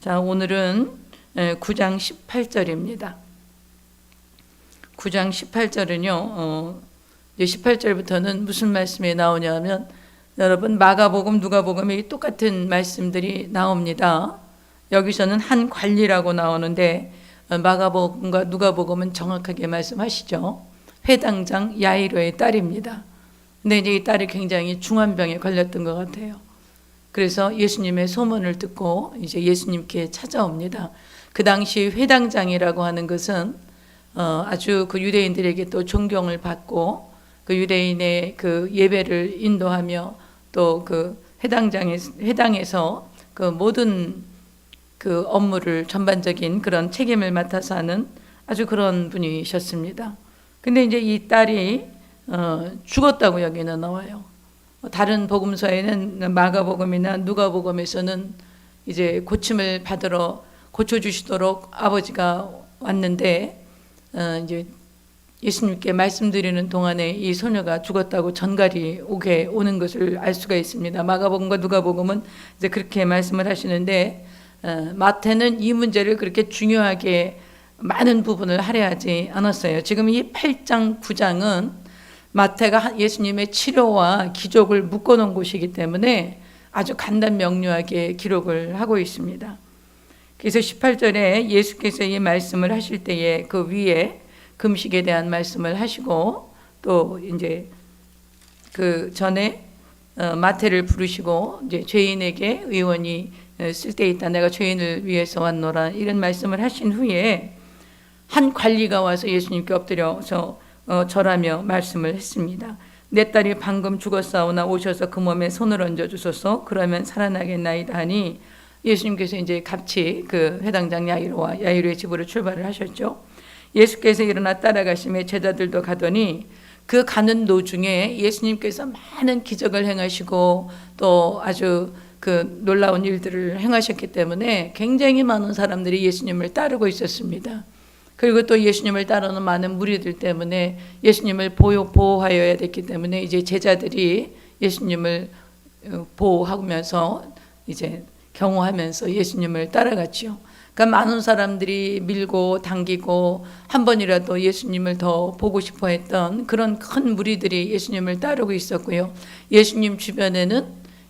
자, 오늘은 9장 18절입니다. 9장 18절은요, 어, 18절부터는 무슨 말씀이 나오냐면, 여러분, 마가복음, 누가복음이 똑같은 말씀들이 나옵니다. 여기서는 한 관리라고 나오는데, 어, 마가복음과 누가복음은 정확하게 말씀하시죠. 회당장 야이로의 딸입니다. 근데 이제 이 딸이 굉장히 중환병에 걸렸던 것 같아요. 그래서 예수님의 소문을 듣고 이제 예수님께 찾아옵니다. 그 당시 회당장이라고 하는 것은 어, 아주 그 유대인들에게 또 존경을 받고 그 유대인의 그 예배를 인도하며 또 그 회당장에 회당에서 그 모든 그 업무를 전반적인 그런 책임을 맡아서 하는 아주 그런 분이셨습니다. 근데 이제 이 딸이 어, 죽었다고 여기는 나와요. 다른 복음서에는 마가복음이나 누가복음에서는 이제 고침을 받으러 고쳐 주시도록 아버지가 왔는데 어, 이제 예수님께 말씀드리는 동안에 이 소녀가 죽었다고 전갈이 오게 오는 것을 알 수가 있습니다. 마가복음과 누가복음은 이제 그렇게 말씀을 하시는데 어, 마태는 이 문제를 그렇게 중요하게 많은 부분을 할애하지 않았어요. 지금 이 8장, 9장은 마태가 예수님의 치료와 기적을 묶어놓은 곳이기 때문에 아주 간단 명료하게 기록을 하고 있습니다. 그래서 18절에 예수께서 이 말씀을 하실 때에 그 위에 금식에 대한 말씀을 하시고 또 이제 그 전에 어, 마태를 부르시고 이제 죄인에게 의원이 어, 쓸데 있다. 내가 죄인을 위해서 왔노라 이런 말씀을 하신 후에 한 관리가 와서 예수님께 엎드려서 어, 절하며 말씀을 했습니다. 내 딸이 방금 죽었사오나 오셔서 그 몸에 손을 얹어 주소서 그러면 살아나겠나이다 하니 예수님께서 이제 같이 그 회당장 야이로와 야이로의 집으로 출발을 하셨죠. 예수께서 일어나 따라가심에 제자들도 가더니 그 가는 도중에 예수님께서 많은 기적을 행하시고 또 아주 그 놀라운 일들을 행하셨기 때문에 굉장히 많은 사람들이 예수님을 따르고 있었습니다. 그리고 또 예수님을 따르는 많은 무리들 때문에 예수님을 보호, 보호하여야 됐기 때문에 이제 제자들이 예수님을 어, 보호하면서 이제 경호하면서 예수님을 따라갔죠. 그러니까 많은 사람들이 밀고 당기고 한 번이라도 예수님을 더 보고 싶어 했던 그런 큰 무리들이 예수님을 따르고 있었고요. 예수님 주변에는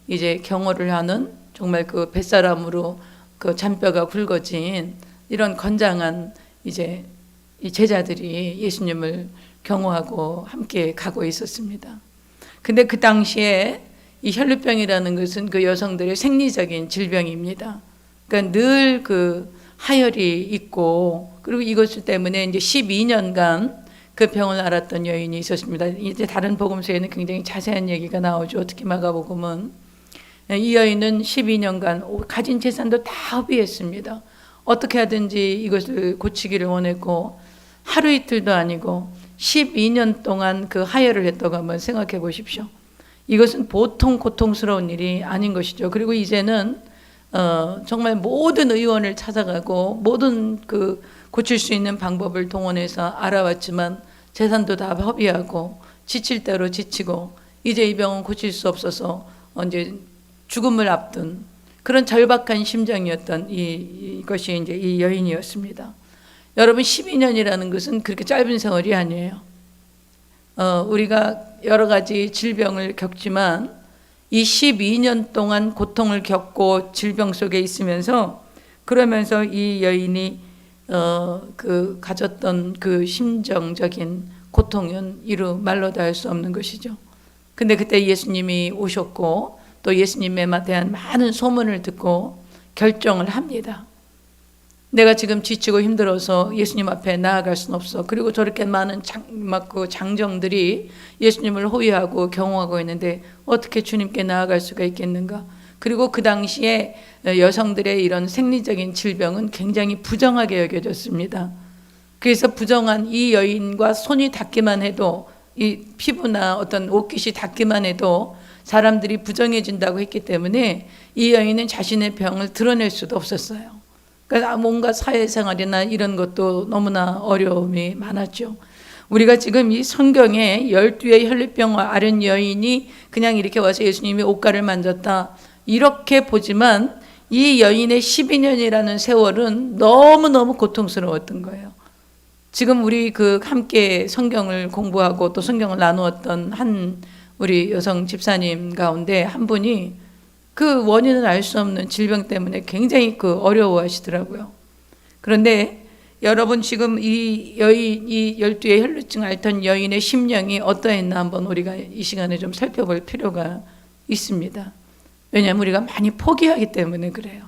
이제 경호를 하는 정말 그 뱃사람으로 그 잔뼈가 굵어진 이런 건장한 이제 이 제자들이 예수님을 경호하고 함께 가고 있었습니다. 근데 그 당시에 이 혈루병이라는 것은 그 여성들의 생리적인 질병입니다. 그러니까 늘 그 하혈이 있고 그리고 이것 때문에 이제 12년간 그 병을 앓았던 여인이 있었습니다. 이제 다른 복음서에는 굉장히 자세한 얘기가 나오죠. 특히 마가복음은 이 여인은 12년간 가진 재산도 다 허비했습니다. 어떻게 하든지 이것을 고치기를 원했고 하루 이틀도 아니고 12년 동안 그 하혈을 했다고 한번 생각해 보십시오. 이것은 보통 고통스러운 일이 아닌 것이죠. 그리고 이제는 어, 정말 모든 의원을 찾아가고 모든 그 고칠 수 있는 방법을 동원해서 알아왔지만 재산도 다 허비하고 지칠 대로 지치고 이제 이 병은 고칠 수 없어서 언제 죽음을 앞둔 그런 절박한 심정이었던 이, 이것이 이제 이 여인이었습니다. 여러분 12년이라는 것은 그렇게 짧은 세월이 아니에요. 어, 우리가 여러 가지 질병을 겪지만 이 12년 동안 고통을 겪고 질병 속에 있으면서 그러면서 이 여인이 어, 그 가졌던 그 심정적인 고통은 이루 말로 다 할 수 없는 것이죠. 근데 그때 예수님이 오셨고 또 예수님에 대한 많은 소문을 듣고 결정을 합니다. 내가 지금 지치고 힘들어서 예수님 앞에 나아갈 수는 없어. 그리고 저렇게 많은 장, 막그 장정들이 예수님을 호위하고 경호하고 있는데 어떻게 주님께 나아갈 수가 있겠는가? 그리고 그 당시에 여성들의 이런 생리적인 질병은 굉장히 부정하게 여겨졌습니다. 그래서 부정한 이 여인과 손이 닿기만 해도 이 피부나 어떤 옷깃이 닿기만 해도 사람들이 부정해진다고 했기 때문에 이 여인은 자신의 병을 드러낼 수도 없었어요. 그러니까 뭔가 사회생활이나 이런 것도 너무나 어려움이 많았죠. 우리가 지금 이 성경에 열두의 혈류병을 앓은 여인이 그냥 이렇게 와서 예수님이 옷가를 만졌다 이렇게 보지만 이 여인의 12년이라는 세월은 너무너무 고통스러웠던 거예요. 지금 우리 그 함께 성경을 공부하고 또 성경을 나누었던 한 우리 여성 집사님 가운데 한 분이 그 원인을 알 수 없는 질병 때문에 굉장히 그 어려워하시더라고요. 그런데 여러분 지금 이 여인 이 열두의 혈루증 앓던 여인의 심령이 어떠했나 한번 우리가 이 시간에 좀 살펴볼 필요가 있습니다. 왜냐하면 우리가 많이 포기하기 때문에 그래요.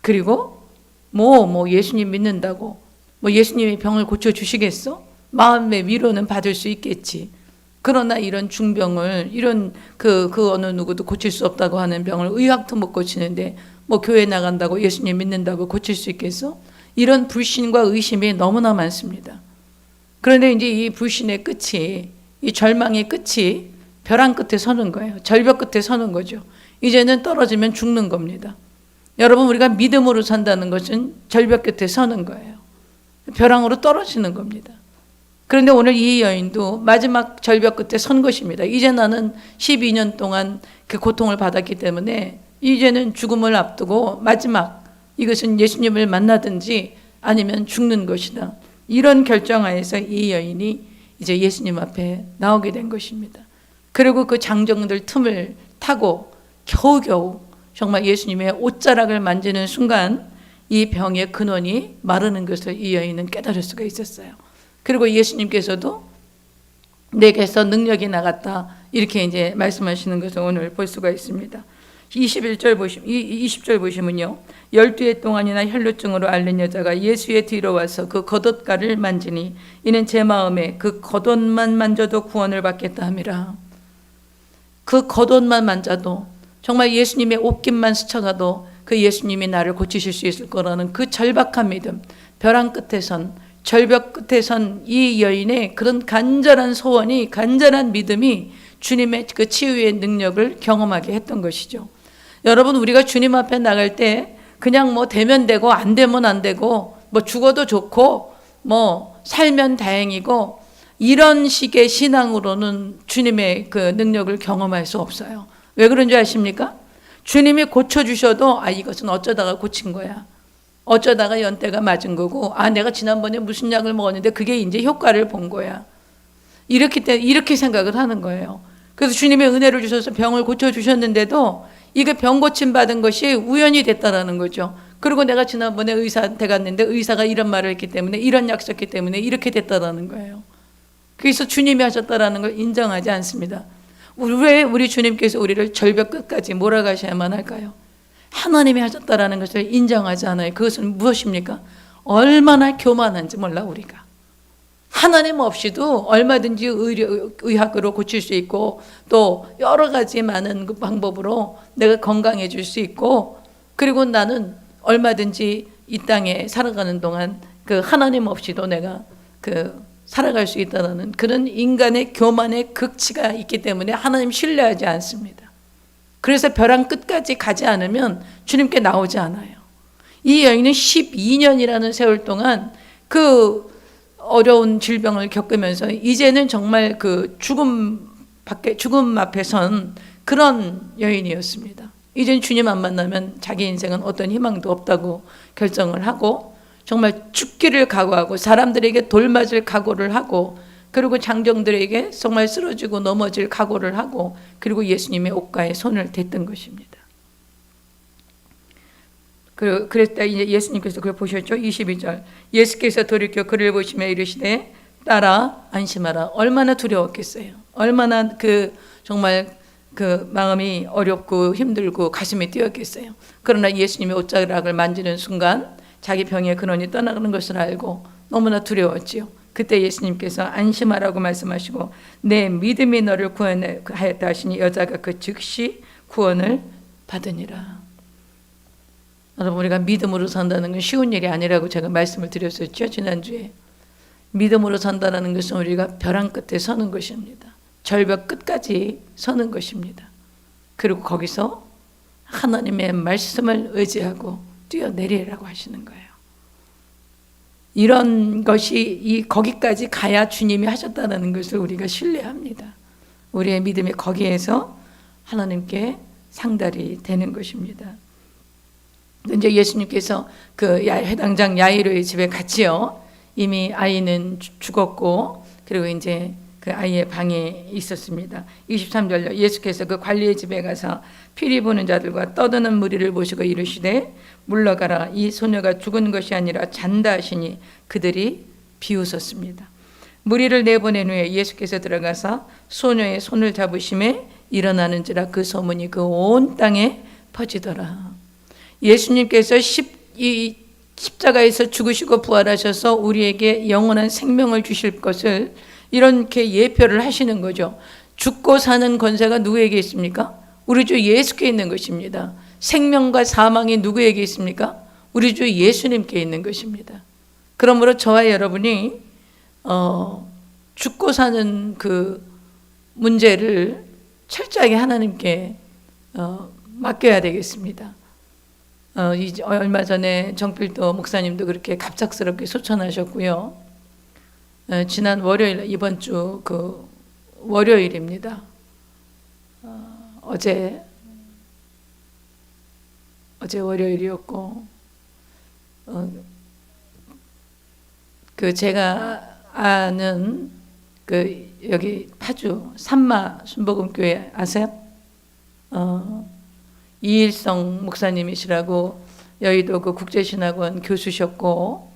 그리고 뭐뭐 예수님 믿는다고 뭐 예수님이 병을 고쳐 주시겠어? 마음의 위로는 받을 수 있겠지. 그러나 이런 중병을 이런 그, 그 어느 누구도 고칠 수 없다고 하는 병을 의학도 못 고치는데 뭐 교회 나간다고 예수님 믿는다고 고칠 수 있겠어? 이런 불신과 의심이 너무나 많습니다. 그런데 이제 이 불신의 끝이 이 절망의 끝이 벼랑 끝에 서는 거예요. 절벽 끝에 서는 거죠. 이제는 떨어지면 죽는 겁니다. 여러분 우리가 믿음으로 산다는 것은 절벽 끝에 서는 거예요. 벼랑으로 떨어지는 겁니다. 그런데 오늘 이 여인도 마지막 절벽 끝에 선 것입니다. 이제 나는 12년 동안 그 고통을 받았기 때문에 이제는 죽음을 앞두고 마지막 이것은 예수님을 만나든지 아니면 죽는 것이다. 이런 결정하에서 이 여인이 이제 예수님 앞에 나오게 된 것입니다. 그리고 그 장정들 틈을 타고 겨우겨우 정말 예수님의 옷자락을 만지는 순간 이 병의 근원이 마르는 것을 이 여인은 깨달을 수가 있었어요. 그리고 예수님께서도 내게서 능력이 나갔다. 이렇게 이제 말씀하시는 것을 오늘 볼 수가 있습니다. 21절 보시면 20절 보시면요. 12해 동안이나 혈루증으로 앓는 여자가 예수의 뒤로 와서 그 겉옷가를 만지니 이는 제 마음에 그 겉옷만 만져도 구원을 받겠다 함이라. 그 겉옷만 만져도 정말 예수님의 옷깃만 스쳐가도 그 예수님이 나를 고치실 수 있을 거라는 그 절박한 믿음, 벼랑 끝에 선 절벽 끝에 선 이 여인의 그런 간절한 소원이 간절한 믿음이 주님의 그 치유의 능력을 경험하게 했던 것이죠. 여러분 우리가 주님 앞에 나갈 때 그냥 뭐 되면 되고 안 되면 안 되고 뭐 죽어도 좋고 뭐 살면 다행이고 이런 식의 신앙으로는 주님의 그 능력을 경험할 수 없어요. 왜 그런지 아십니까? 주님이 고쳐 주셔도 아 이것은 어쩌다가 고친 거야. 어쩌다가 연대가 맞은 거고 아 내가 지난번에 무슨 약을 먹었는데 그게 이제 효과를 본 거야. 이렇게 때 이렇게 생각을 하는 거예요. 그래서 주님의 은혜를 주셔서 병을 고쳐 주셨는데도 이게 병 고침 받은 것이 우연이 됐다라는 거죠. 그리고 내가 지난번에 의사한테 갔는데 의사가 이런 말을 했기 때문에 이런 약속했기 때문에 이렇게 됐다라는 거예요. 그래서 주님이 하셨다라는 걸 인정하지 않습니다. 왜 우리 주님께서 우리를 절벽 끝까지 몰아가셔야만 할까요? 하나님이 하셨다라는 것을 인정하지 않아요. 그것은 무엇입니까? 얼마나 교만한지 몰라 우리가. 하나님 없이도 얼마든지 의료, 의학으로 고칠 수 있고 또 여러 가지 많은 그 방법으로 내가 건강해질 수 있고 그리고 나는 얼마든지 이 땅에 살아가는 동안 그 하나님 없이도 내가 그 살아갈 수 있다는 그런 인간의 교만의 극치가 있기 때문에 하나님 신뢰하지 않습니다. 그래서 벼랑 끝까지 가지 않으면 주님께 나오지 않아요. 이 여인은 12년이라는 세월 동안 그 어려운 질병을 겪으면서 이제는 정말 그 죽음 밖에 죽음 앞에 선 그런 여인이었습니다. 이젠 주님 안 만나면 자기 인생은 어떤 희망도 없다고 결정을 하고 정말 죽기를 각오하고 사람들에게 돌맞을 각오를 하고 그리고 장정들에게 정말 쓰러지고 넘어질 각오를 하고 그리고 예수님의 옷가에 손을 댔던 것입니다. 그랬다 이제 예수님께서 그걸 보셨죠? 22절. 예수께서 돌이켜 그를 보시며 이르시되 따라 안심하라. 얼마나 두려웠겠어요. 얼마나 그 정말 그 마음이 어렵고 힘들고 가슴이 뛰었겠어요. 그러나 예수님의 옷자락을 만지는 순간 자기 병의 근원이 떠나가는 것을 알고 너무나 두려웠지요. 그때 예수님께서 안심하라고 말씀하시고 내 믿음이 너를 구원하였다 하시니 여자가 그 즉시 구원을 받으니라. 여러분 우리가 믿음으로 산다는 건 쉬운 일이 아니라고 제가 말씀을 드렸었죠 지난주에. 믿음으로 산다는 것은 우리가 벼랑 끝에 서는 것입니다. 절벽 끝까지 서는 것입니다. 그리고 거기서 하나님의 말씀을 의지하고 뛰어내리라고 하시는 거예요. 이런 것이 이 거기까지 가야 주님이 하셨다는 것을 우리가 신뢰합니다. 우리의 믿음이 거기에서 하나님께 상달이 되는 것입니다. 이제 예수님께서 그 야- 해당장 야이로의 집에 갔지요. 이미 아이는 죽- 죽었고 그리고 이제 그 아이의 방에 있었습니다. 23절로 예수께서 그 관리의 집에 가서 피리 보는 자들과 떠드는 무리를 보시고 이르시되 물러가라 이 소녀가 죽은 것이 아니라 잔다 하시니 그들이 비웃었습니다. 무리를 내보낸 후에 예수께서 들어가서 소녀의 손을 잡으심에 일어나는지라 그 소문이 그 온 땅에 퍼지더라. 예수님께서 십, 이 십자가에서 죽으시고 부활하셔서 우리에게 영원한 생명을 주실 것을 이렇게 예표를 하시는 거죠. 죽고 사는 권세가 누구에게 있습니까? 우리 주 예수께 있는 것입니다. 생명과 사망이 누구에게 있습니까? 우리 주 예수님께 있는 것입니다. 그러므로 저와 여러분이 어, 죽고 사는 그 문제를 철저하게 하나님께 어, 맡겨야 되겠습니다. 어, 이, 얼마 전에 정필도 목사님도 그렇게 갑작스럽게 소천하셨고요. 어, 지난 월요일 이번 주 그 월요일입니다. 어, 어제 어제 월요일이었고 어, 그 제가 아는 그 여기 파주 산마 순복음교회 아세요? 어, 이일성 목사님이시라고 여의도 그 국제신학원 교수셨고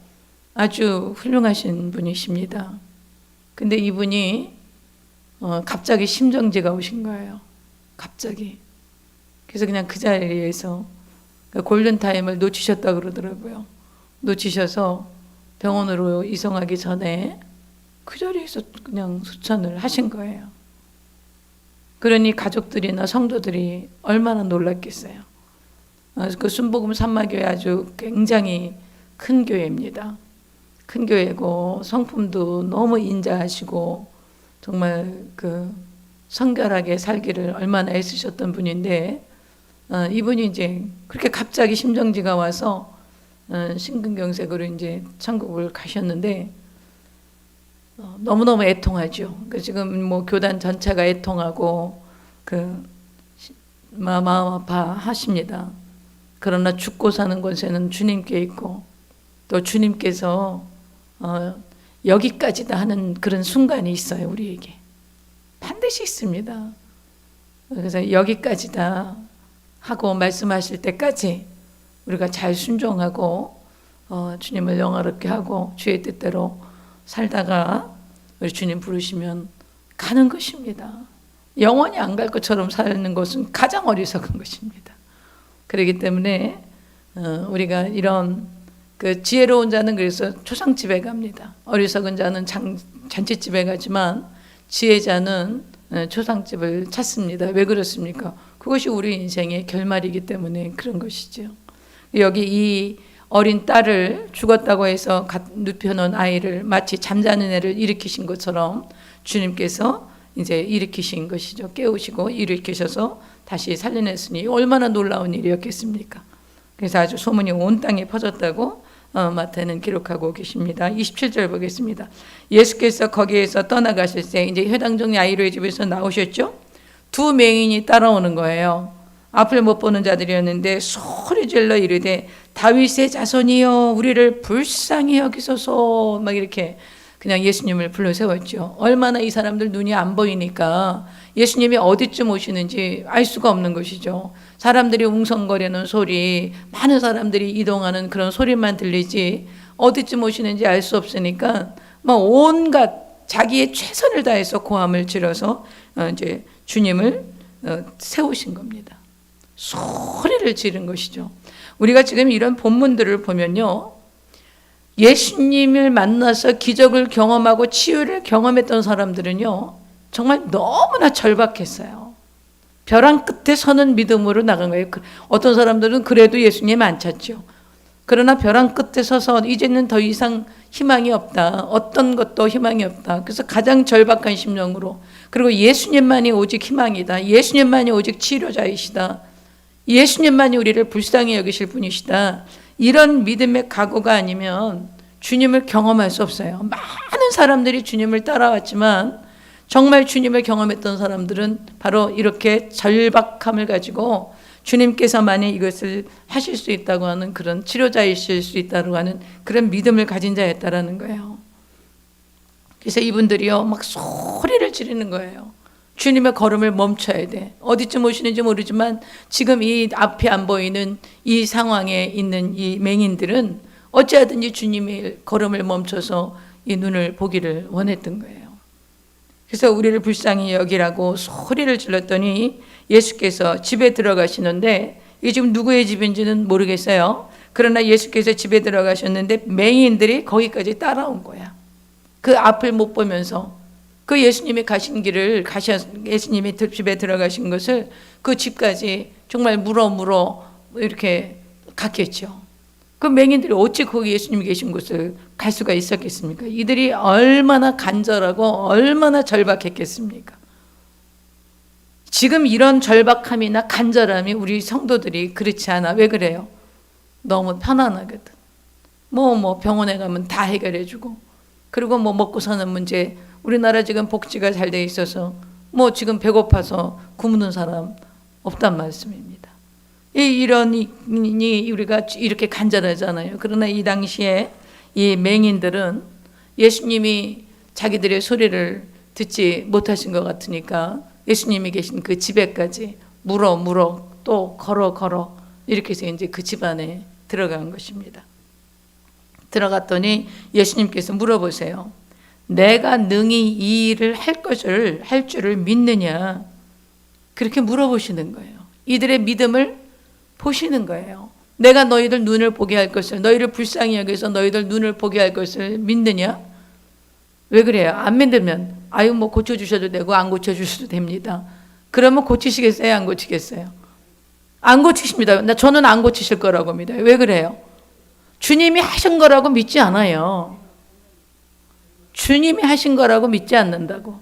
아주 훌륭하신 분이십니다. 근데 이분이 어, 갑자기 심정지가 오신 거예요. 갑자기. 그래서 그냥 그 자리에서 그 골든타임을 놓치셨다 그러더라고요. 놓치셔서 병원으로 이송하기 전에 그 자리에서 그냥 수천을 하신 거예요. 그러니 가족들이나 성도들이 얼마나 놀랐겠어요. 어, 그 순복음 산마교회 아주 굉장히 큰 교회입니다. 큰 교회고 성품도 너무 인자하시고 정말 그 성결하게 살기를 얼마나 애쓰셨던 분인데 어, 이분이 이제 그렇게 갑자기 심정지가 와서 어, 심근경색으로 이제 천국을 가셨는데 어, 너무너무 애통하죠. 그 지금 뭐 교단 전체가 애통하고 그 마음 아파 하십니다. 그러나 죽고 사는 권세는 주님께 있고 또 주님께서 어, 여기까지다 하는 그런 순간이 있어요 우리에게 반드시 있습니다. 그래서 여기까지다 하고 말씀하실 때까지 우리가 잘 순종하고 어, 주님을 영화롭게 하고 주의 뜻대로 살다가 우리 주님 부르시면 가는 것입니다. 영원히 안 갈 것처럼 사는 것은 가장 어리석은 것입니다. 그렇기 때문에 어, 우리가 이런 그 지혜로운 자는 그래서 초상집에 갑니다. 어리석은 자는 장, 잔치집에 가지만 지혜자는 어, 초상집을 찾습니다. 왜 그렇습니까? 그것이 우리 인생의 결말이기 때문에 그런 것이죠. 여기 이 어린 딸을 죽었다고 해서 가- 눕혀놓은 아이를 마치 잠자는 애를 일으키신 것처럼 주님께서 이제 일으키신 것이죠. 깨우시고 일으키셔서 다시 살려냈으니 얼마나 놀라운 일이었겠습니까? 그래서 아주 소문이 온 땅에 퍼졌다고 어, 마태는 기록하고 계십니다. 27절 보겠습니다. 예수께서 거기에서 떠나가실 때 이제 회당종 야이로의 집에서 나오셨죠? 두 맹인이 따라오는 거예요. 앞을 못 보는 자들이었는데 소리 질러 이르되 다윗의 자손이여 우리를 불쌍히 여기소서 막 이렇게 그냥 예수님을 불러 세웠죠. 얼마나 이 사람들 눈이 안 보이니까 예수님이 어디쯤 오시는지 알 수가 없는 것이죠. 사람들이 웅성거리는 소리, 많은 사람들이 이동하는 그런 소리만 들리지 어디쯤 오시는지 알 수 없으니까 막 온갖 자기의 최선을 다해서 고함을 지르서 어, 이제 주님을 어, 세우신 겁니다. 소리를 지른 것이죠. 우리가 지금 이런 본문들을 보면요. 예수님을 만나서 기적을 경험하고 치유를 경험했던 사람들은요. 정말 너무나 절박했어요. 벼랑 끝에 서는 믿음으로 나간 거예요. 그- 어떤 사람들은 그래도 예수님 안 찾죠. 그러나 벼랑 끝에 서서 이제는 더 이상 희망이 없다. 어떤 것도 희망이 없다. 그래서 가장 절박한 심령으로 그리고 예수님만이 오직 희망이다. 예수님만이 오직 치료자이시다. 예수님만이 우리를 불쌍히 여기실 분이시다. 이런 믿음의 각오가 아니면 주님을 경험할 수 없어요. 많은 사람들이 주님을 따라왔지만 정말 주님을 경험했던 사람들은 바로 이렇게 절박함을 가지고 주님께서만이 이것을 하실 수 있다고 하는 그런 치료자이실 수 있다고 하는 그런 믿음을 가진 자였다라는 거예요. 그래서 이분들이요 막 소리를 지르는 거예요. 주님의 걸음을 멈춰야 돼. 어디쯤 오시는지 모르지만 지금 이 앞에 안 보이는 이 상황에 있는 이 맹인들은 어찌하든지 주님의 걸음을 멈춰서 이 눈을 보기를 원했던 거예요. 그래서 우리를 불쌍히 여기라고 소리를 질렀더니 예수께서 집에 들어가시는데 이게 지금 누구의 집인지는 모르겠어요. 그러나 예수께서 집에 들어가셨는데 맹인들이 거기까지 따라온 거야. 그 앞을 못 보면서 그 예수님이 가신 길을 가셔 예수님이 집에 들어가신 것을 그 집까지 정말 물어 물어 이렇게 갔겠죠. 그 맹인들이 어찌 거기 예수님이 계신 곳을 갈 수가 있었겠습니까? 이들이 얼마나 간절하고 얼마나 절박했겠습니까? 지금 이런 절박함이나 간절함이 우리 성도들이 그렇지 않아. 왜 그래요? 너무 편안하거든. 뭐, 뭐, 병원에 가면 다 해결해주고, 그리고 뭐 먹고 사는 문제, 우리나라 지금 복지가 잘 돼 있어서, 뭐 지금 배고파서 굶는 사람 없단 말씀입니다. 이 이런이 우리가 이렇게 간절하잖아요. 그러나 이 당시에 이 맹인들은 예수님이 자기들의 소리를 듣지 못하신 것 같으니까 예수님이 계신 그 집에까지 물어 물어 또 걸어 걸어 이렇게 해서 이제 그 집안에 들어간 것입니다. 들어갔더니 예수님께서 물어보세요. 내가 능히 이 일을 할 것을 할 줄을 믿느냐? 그렇게 물어보시는 거예요. 이들의 믿음을 보시는 거예요. 내가 너희들 눈을 보게 할 것을 너희를 불쌍히 여기서 너희들 눈을 보게 할 것을 믿느냐? 왜 그래요? 안 믿으면 아유 뭐 고쳐 주셔도 되고 안 고쳐 주셔도 됩니다. 그러면 고치시겠어요? 안 고치겠어요? 안 고치십니다. 나 저는 안 고치실 거라고 믿어요. 왜 그래요? 주님이 하신 거라고 믿지 않아요. 주님이 하신 거라고 믿지 않는다고.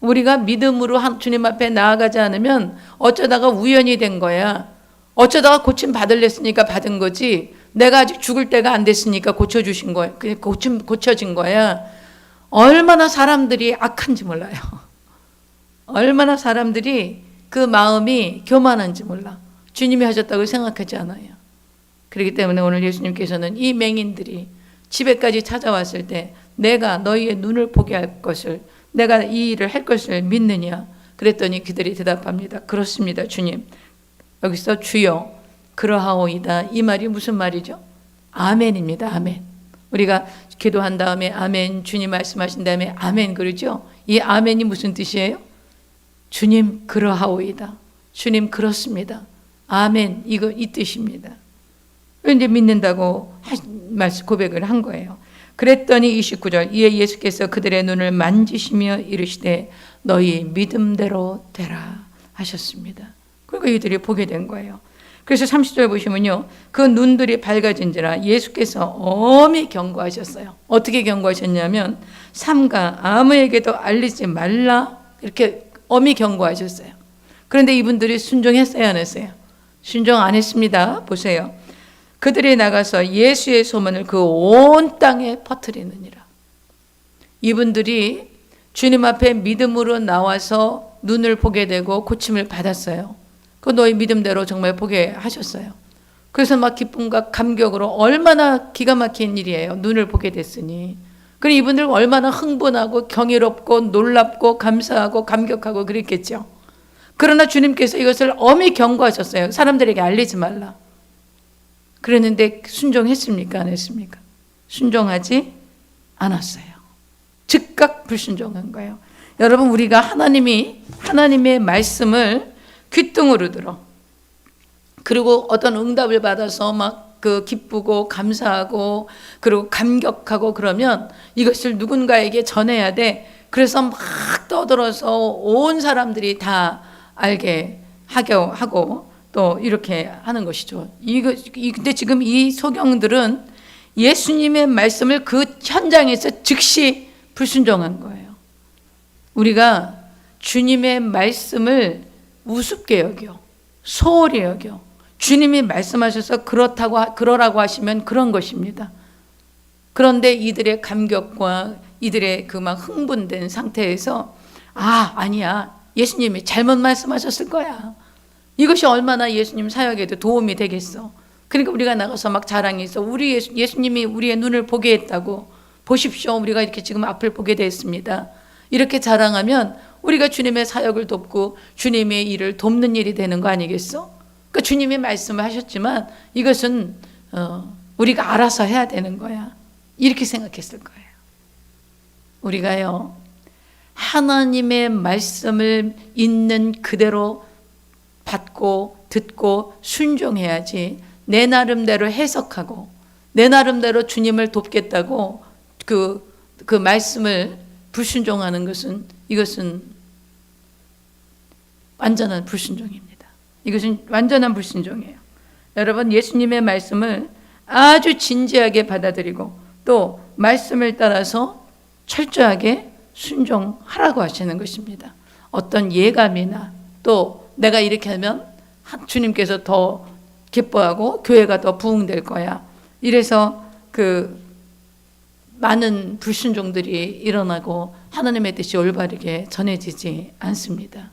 우리가 믿음으로 주님 앞에 나아가지 않으면 어쩌다가 우연이 된 거야. 어쩌다가 고침 받을랬으니까 받은 거지. 내가 아직 죽을 때가 안 됐으니까 고쳐주신 거야. 고침, 고쳐진 거야. 얼마나 사람들이 악한지 몰라요. 얼마나 사람들이 그 마음이 교만한지 몰라. 주님이 하셨다고 생각하지 않아요. 그렇기 때문에 오늘 예수님께서는 이 맹인들이 집에까지 찾아왔을 때 내가 너희의 눈을 보게 할 것을 내가 이 일을 할 것을 믿느냐? 그랬더니 그들이 대답합니다. 그렇습니다, 주님. 여기서 주여 그러하오이다. 이 말이 무슨 말이죠? 아멘입니다. 아멘. 우리가 기도한 다음에 아멘, 주님 말씀하신 다음에 아멘 그러죠? 이 아멘이 무슨 뜻이에요? 주님 그러하오이다. 주님 그렇습니다. 아멘 이거 이 뜻입니다. 이제 믿는다고 말씀 고백을 한 거예요. 그랬더니 29절 이에 예수께서 그들의 눈을 만지시며 이르시되 너희 믿음대로 되라 하셨습니다. 그리고 이들이 보게 된 거예요. 그래서 30절 보시면요. 그 눈들이 밝아진지라 예수께서 엄히 경고하셨어요. 어떻게 경고하셨냐면 삼가 아무에게도 알리지 말라 이렇게 엄히 경고하셨어요. 그런데 이분들이 순종했어요, 안 했어요? 순종 안 했습니다. 보세요. 그들이 나가서 예수의 소문을 그 온 땅에 퍼뜨리느니라. 이분들이 주님 앞에 믿음으로 나와서 눈을 보게 되고 고침을 받았어요. 그 너희 믿음대로 정말 보게 하셨어요. 그래서 막 기쁨과 감격으로 얼마나 기가 막힌 일이에요. 눈을 보게 됐으니. 그럼 이분들 얼마나 흥분하고 경이롭고 놀랍고 감사하고 감격하고 그랬겠죠. 그러나 주님께서 이것을 엄히 경고하셨어요. 사람들에게 알리지 말라. 그랬는데 순종했습니까? 안 했습니까? 순종하지 않았어요. 즉각 불순종한 거예요. 여러분 우리가 하나님이 하나님의 말씀을 귀뚱으로 들어. 그리고 어떤 응답을 받아서 막 그 기쁘고 감사하고 그리고 감격하고 그러면 이것을 누군가에게 전해야 돼. 그래서 막 떠들어서 온 사람들이 다 알게 하고 또 이렇게 하는 것이죠. 이거 근데 지금 이 소경들은 예수님의 말씀을 그 현장에서 즉시 불순종한 거예요. 우리가 주님의 말씀을 우습게 여겨, 소홀히 여겨. 주님이 말씀하셔서 그렇다고 그러라고 하시면 그런 것입니다. 그런데 이들의 감격과 이들의 그 막 흥분된 상태에서 아 아니야 예수님이 잘못 말씀하셨을 거야. 이것이 얼마나 예수님 사역에도 도움이 되겠어. 그러니까 우리가 나가서 막 자랑해서 우리 예수, 예수님이 우리의 눈을 보게 했다고 보십시오. 우리가 이렇게 지금 앞을 보게 됐습니다. 이렇게 자랑하면 우리가 주님의 사역을 돕고 주님의 일을 돕는 일이 되는 거 아니겠어? 그러니까 주님이 말씀을 하셨지만 이것은 어, 우리가 알아서 해야 되는 거야. 이렇게 생각했을 거예요. 우리가요 하나님의 말씀을 있는 그대로 받고 듣고 순종해야지 내 나름대로 해석하고 내 나름대로 주님을 돕겠다고 그, 그 말씀을 불순종하는 것은 이것은 완전한 불순종입니다. 이것은 완전한 불순종이에요. 여러분 예수님의 말씀을 아주 진지하게 받아들이고 또 말씀을 따라서 철저하게 순종하라고 하시는 것입니다. 어떤 예감이나 또 내가 이렇게 하면 주님께서 더 기뻐하고 교회가 더 부흥될 거야. 이래서 그 많은 불순종들이 일어나고 하나님의 뜻이 올바르게 전해지지 않습니다.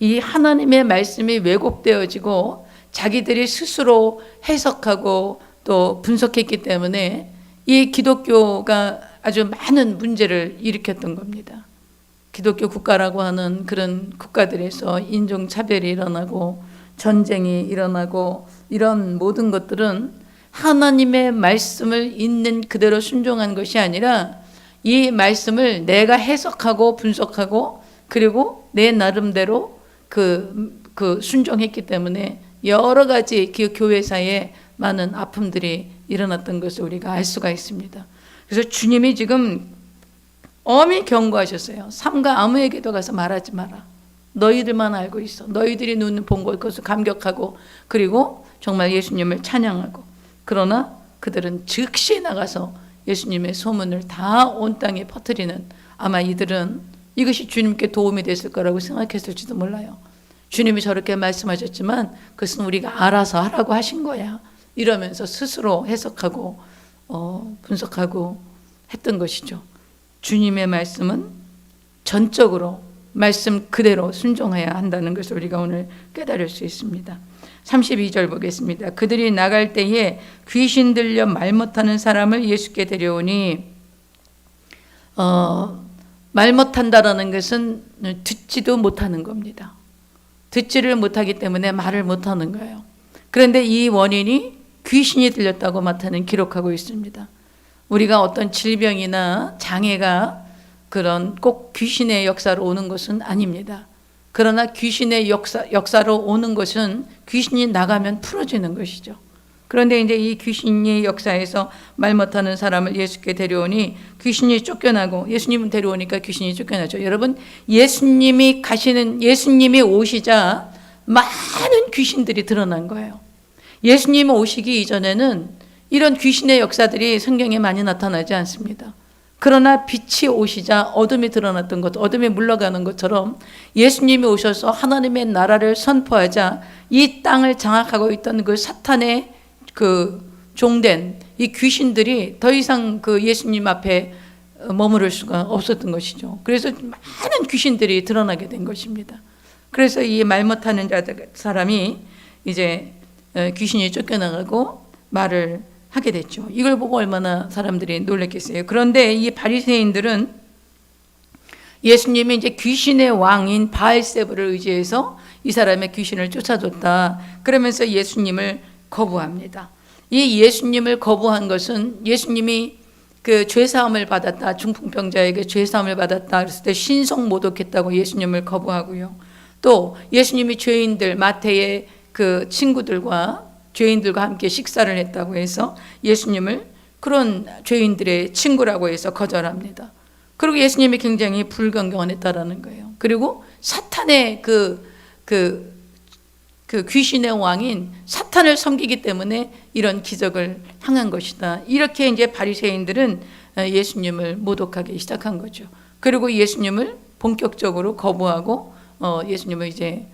이 하나님의 말씀이 왜곡되어지고 자기들이 스스로 해석하고 또 분석했기 때문에 이 기독교가 아주 많은 문제를 일으켰던 겁니다. 기독교 국가라고 하는 그런 국가들에서 인종차별이 일어나고 전쟁이 일어나고 이런 모든 것들은 하나님의 말씀을 있는 그대로 순종한 것이 아니라 이 말씀을 내가 해석하고 분석하고 그리고 내 나름대로 그, 그 순종했기 때문에 여러 가지 그 교회사에 많은 아픔들이 일어났던 것을 우리가 알 수가 있습니다. 그래서 주님이 지금 엄히 경고하셨어요. 삼가 아무에게도 가서 말하지 마라. 너희들만 알고 있어. 너희들이 눈 본 것을 감격하고 그리고 정말 예수님을 찬양하고 그러나 그들은 즉시 나가서 예수님의 소문을 다 온 땅에 퍼뜨리는 아마 이들은 이것이 주님께 도움이 됐을 거라고 생각했을지도 몰라요. 주님이 저렇게 말씀하셨지만 그것은 우리가 알아서 하라고 하신 거야. 이러면서 스스로 해석하고 어, 분석하고 했던 것이죠. 주님의 말씀은 전적으로 말씀 그대로 순종해야 한다는 것을 우리가 오늘 깨달을 수 있습니다. 32절 보겠습니다. 그들이 나갈 때에 귀신 들려 말 못하는 사람을 예수께 데려오니 어, 말 못한다라는 것은 듣지도 못하는 겁니다. 듣지를 못하기 때문에 말을 못하는 거예요. 그런데 이 원인이 귀신이 들렸다고 마태는 기록하고 있습니다. 우리가 어떤 질병이나 장애가 그런 꼭 귀신의 역사로 오는 것은 아닙니다. 그러나 귀신의 역사, 역사로 오는 것은 귀신이 나가면 풀어지는 것이죠. 그런데 이제 이 귀신의 역사에서 말 못하는 사람을 예수께 데려오니 귀신이 쫓겨나고 예수님은 데려오니까 귀신이 쫓겨나죠. 여러분 예수님이 가시는 예수님이 오시자 많은 귀신들이 드러난 거예요. 예수님 오시기 이전에는 이런 귀신의 역사들이 성경에 많이 나타나지 않습니다. 그러나 빛이 오시자 어둠이 드러났던 것, 어둠이 물러가는 것처럼 예수님이 오셔서 하나님의 나라를 선포하자 이 땅을 장악하고 있던 그 사탄의 그 종된 이 귀신들이 더 이상 그 예수님 앞에 머무를 수가 없었던 것이죠. 그래서 많은 귀신들이 드러나게 된 것입니다. 그래서 이 말 못하는 사람이 이제 어, 귀신이 쫓겨나가고 말을 하게 됐죠. 이걸 보고 얼마나 사람들이 놀랐겠어요. 그런데 이 바리새인들은 예수님이 이제 귀신의 왕인 바알세부를 의지해서 이 사람의 귀신을 쫓아줬다. 그러면서 예수님을 거부합니다. 이 예수님을 거부한 것은 예수님이 그 죄사함을 받았다. 중풍병자에게 죄사함을 받았다. 그랬을 때 신성 모독했다고 예수님을 거부하고요. 또 예수님이 죄인들 마태의 그 친구들과 죄인들과 함께 식사를 했다고 해서 예수님을 그런 죄인들의 친구라고 해서 거절합니다. 그리고 예수님이 굉장히 불경건했다라는 거예요. 그리고 사탄의 그, 그, 그 귀신의 왕인 사탄을 섬기기 때문에 이런 기적을 행한 것이다. 이렇게 이제 바리새인들은 예수님을 모독하기 시작한 거죠. 그리고 예수님을 본격적으로 거부하고 어, 예수님을 이제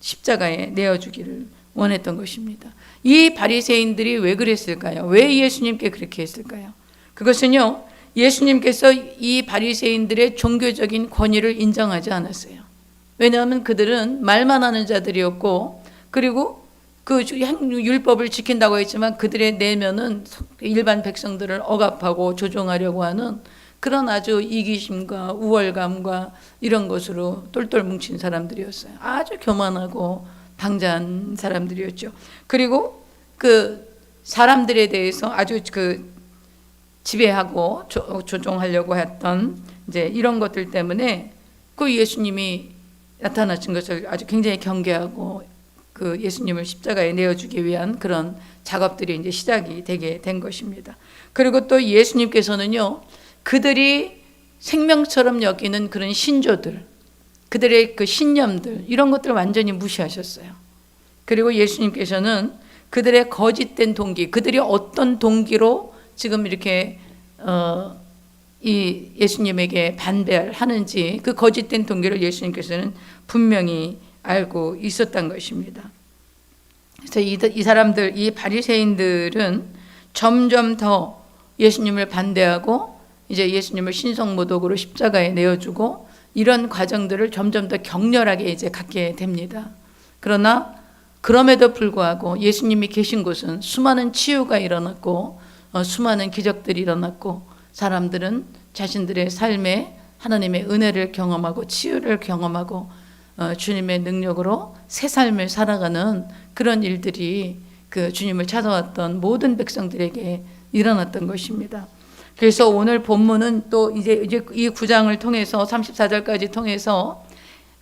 십자가에 내어 주기를 원했던 것입니다. 이 바리새인들이 왜 그랬을까요? 왜 예수님께 그렇게 했을까요? 그것은요. 예수님께서 이 바리새인들의 종교적인 권위를 인정하지 않았어요. 왜냐하면 그들은 말만 하는 자들이었고 그리고 그 율법을 지킨다고 했지만 그들의 내면은 일반 백성들을 억압하고 조종하려고 하는 그런 아주 이기심과 우월감과 이런 것으로 똘똘 뭉친 사람들이었어요. 아주 교만하고 방자한 사람들이었죠. 그리고 그 사람들에 대해서 아주 그 지배하고 조, 조종하려고 했던 이제 이런 것들 때문에 그 예수님이 나타나신 것을 아주 굉장히 경계하고 그 예수님을 십자가에 내어주기 위한 그런 작업들이 이제 시작이 되게 된 것입니다. 그리고 또 예수님께서는요, 그들이 생명처럼 여기는 그런 신조들, 그들의 그 신념들, 이런 것들을 완전히 무시하셨어요. 그리고 예수님께서는 그들의 거짓된 동기, 그들이 어떤 동기로 지금 이렇게 어, 이 예수님에게 반대하는지 그 거짓된 동기를 예수님께서는 분명히 알고 있었던 것입니다. 그래서 이, 이 사람들, 이 바리새인들은 점점 더 예수님을 반대하고 이제 예수님을 신성모독으로 십자가에 내어주고 이런 과정들을 점점 더 격렬하게 이제 갖게 됩니다. 그러나 그럼에도 불구하고 예수님이 계신 곳은 수많은 치유가 일어났고 어, 수많은 기적들이 일어났고 사람들은 자신들의 삶에 하나님의 은혜를 경험하고 치유를 경험하고 어, 주님의 능력으로 새 삶을 살아가는 그런 일들이 그 주님을 찾아왔던 모든 백성들에게 일어났던 것입니다. 그래서 오늘 본문은 또 이제 이제 이 구장을 통해서 34절까지 통해서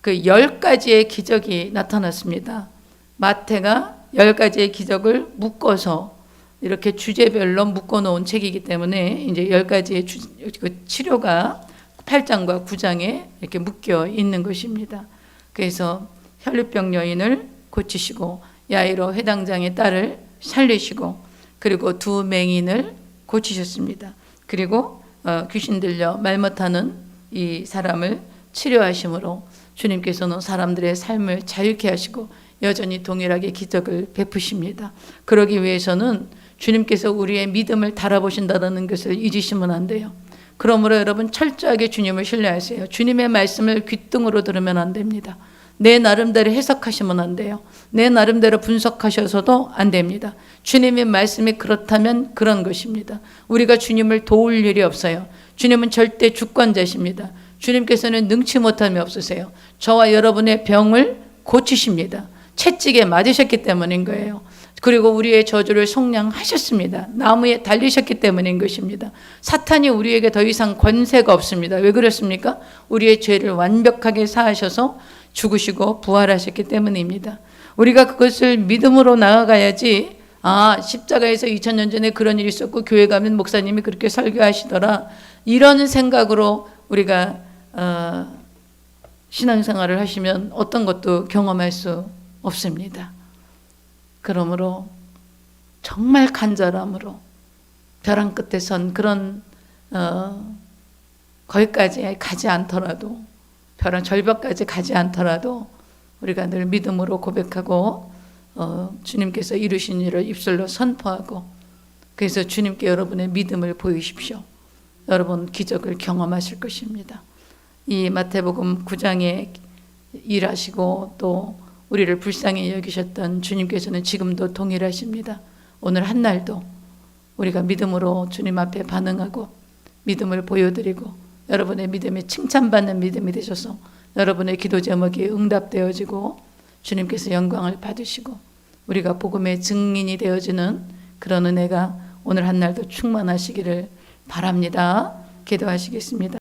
그 열 가지의 기적이 나타났습니다. 마태가 열 가지의 기적을 묶어서 이렇게 주제별로 묶어 놓은 책이기 때문에 이제 열 가지의 주, 그 치료가 8장과 9장에 이렇게 묶여 있는 것입니다. 그래서 혈류병 여인을 고치시고 야이로 회당장의 딸을 살리시고 그리고 두 맹인을 고치셨습니다. 그리고 어, 귀신 들려 말 못하는 이 사람을 치료하심으로 주님께서는 사람들의 삶을 자유케 하시고 여전히 동일하게 기적을 베푸십니다. 그러기 위해서는 주님께서 우리의 믿음을 달아보신다는 것을 잊으시면 안 돼요. 그러므로 여러분 철저하게 주님을 신뢰하세요. 주님의 말씀을 귓등으로 들으면 안 됩니다. 내 나름대로 해석하시면 안 돼요. 내 나름대로 분석하셔서도 안 됩니다. 주님의 말씀이 그렇다면 그런 것입니다. 우리가 주님을 도울 일이 없어요. 주님은 절대 주권자십니다. 주님께서는 능치 못함이 없으세요. 저와 여러분의 병을 고치십니다. 채찍에 맞으셨기 때문인 거예요. 그리고 우리의 저주를 속량하셨습니다. 나무에 달리셨기 때문인 것입니다. 사탄이 우리에게 더 이상 권세가 없습니다. 왜 그렇습니까? 우리의 죄를 완벽하게 사하셔서 죽으시고 부활하셨기 때문입니다. 우리가 그것을 믿음으로 나아가야지 아 십자가에서 2000년 전에 그런 일이 있었고 교회 가면 목사님이 그렇게 설교하시더라 이런 생각으로 우리가 어, 신앙생활을 하시면 어떤 것도 경험할 수 없습니다. 그러므로 정말 간절함으로 벼랑 끝에 선 그런 어, 거기까지 가지 않더라도 벼랑 절벽까지 가지 않더라도 우리가 늘 믿음으로 고백하고 어, 주님께서 이루신 일을 입술로 선포하고 그래서 주님께 여러분의 믿음을 보이십시오. 여러분 기적을 경험하실 것입니다. 이 마태복음 9장에 일하시고 또 우리를 불쌍히 여기셨던 주님께서는 지금도 동일하십니다. 오늘 한 날도 우리가 믿음으로 주님 앞에 반응하고 믿음을 보여드리고 여러분의 믿음이 칭찬받는 믿음이 되셔서 여러분의 기도 제목이 응답되어지고 주님께서 영광을 받으시고 우리가 복음의 증인이 되어지는 그런 은혜가 오늘 한 날도 충만하시기를 바랍니다. 기도하시겠습니다.